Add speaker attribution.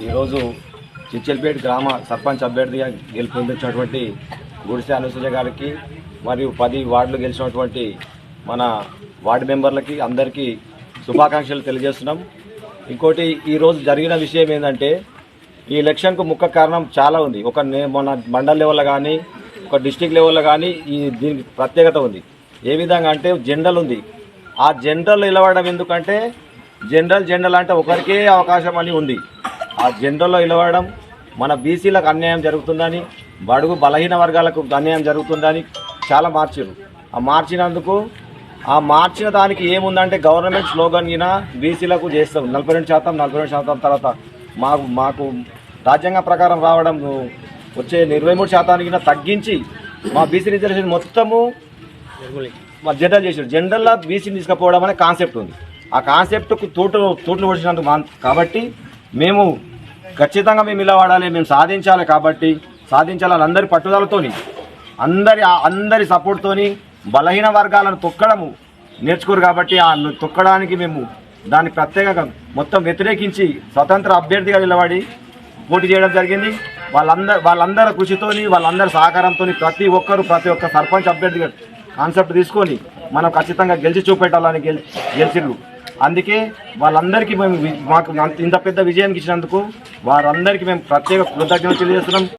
Speaker 1: ఈరోజు చిచ్చల్పేట గ్రామ సర్పంచ్ అభ్యర్థిగా గెలుపొందించినటువంటి గుడిసె అనుసూయ గారికి మరియు పది వార్డులు గెలిచినటువంటి మన వార్డు మెంబర్లకి అందరికీ శుభాకాంక్షలు తెలియజేస్తున్నాం. ఇంకోటి ఈరోజు జరిగిన విషయం ఏంటంటే ఈ ఎలక్షన్కు ముఖ్య కారణం చాలా ఉంది. ఒక నే- మన మండల్ లెవెల్లో కానీ ఒక డిస్టిక్ లెవెల్లో కానీ ఈ దీనికి ప్రత్యేకత ఉంది. ఏ విధంగా అంటే జనరల్ ఉంది. ఆ జనరల్ నిలవడం ఎందుకంటే జనరల్ జనరల్ అంటే ఒకరికే అవకాశం అని ఉంది. ఆ జనరల్లో నిలవడం మన బీసీలకు అన్యాయం జరుగుతుందని బడుగు బలహీన వర్గాలకు అన్యాయం జరుగుతుందని చాలా మార్చారు ఆ మార్చినందుకు ఆ మార్చిన దానికి ఏముందంటే గవర్నమెంట్ స్లోగన్ గిన బీసీలకు చేస్తాం. నలభై రెండు శాతం నలభై రెండు శాతం తర్వాత మాకు మాకు రాజ్యాంగ ప్రకారం రావడం వచ్చే ఇరవై మూడు శాతానికి తగ్గించి మా బీసీ రిజర్వేషన్ మొత్తము మా జనరల్ చేసాడు జనరల్లో బీసీని తీసుకుపోవడం అనే కాన్సెప్ట్ ఉంది. ఆ కాన్సెప్ట్కు తూటు తోటలు పడిచినందుకు మా కాబట్టి మేము ఖచ్చితంగా మేము ఇలా వాడాలి మేము సాధించాలి కాబట్టి సాధించాలని అందరి పట్టుదలతోని అందరి అందరి సపోర్ట్తోని బలహీన వర్గాలను తొక్కడము నేర్చుకోరు కాబట్టి ఆ తొక్కడానికి మేము దాన్ని ప్రత్యేకంగా మొత్తం వ్యతిరేకించి స్వతంత్ర అభ్యర్థిగా నిలబడి పోటీ చేయడం జరిగింది. వాళ్ళందరూ వాళ్ళందరి కృషితోని వాళ్ళందరి సహకారంతో ప్రతి ఒక్కరు ప్రతి ఒక్క సర్పంచ్ అభ్యర్థిగా కాన్సెప్ట్ తీసుకొని మనం ఖచ్చితంగా గెలిచి చూపెట్టాలని గెలి గెలిచిర్రు. అందుకే వాళ్ళందరికీ మేము మాకు ఇంత పెద్ద విజయానికి ఇచ్చినందుకు వారందరికీ మేము ప్రత్యేక కృతజ్ఞతలు తెలియజేస్తున్నాం.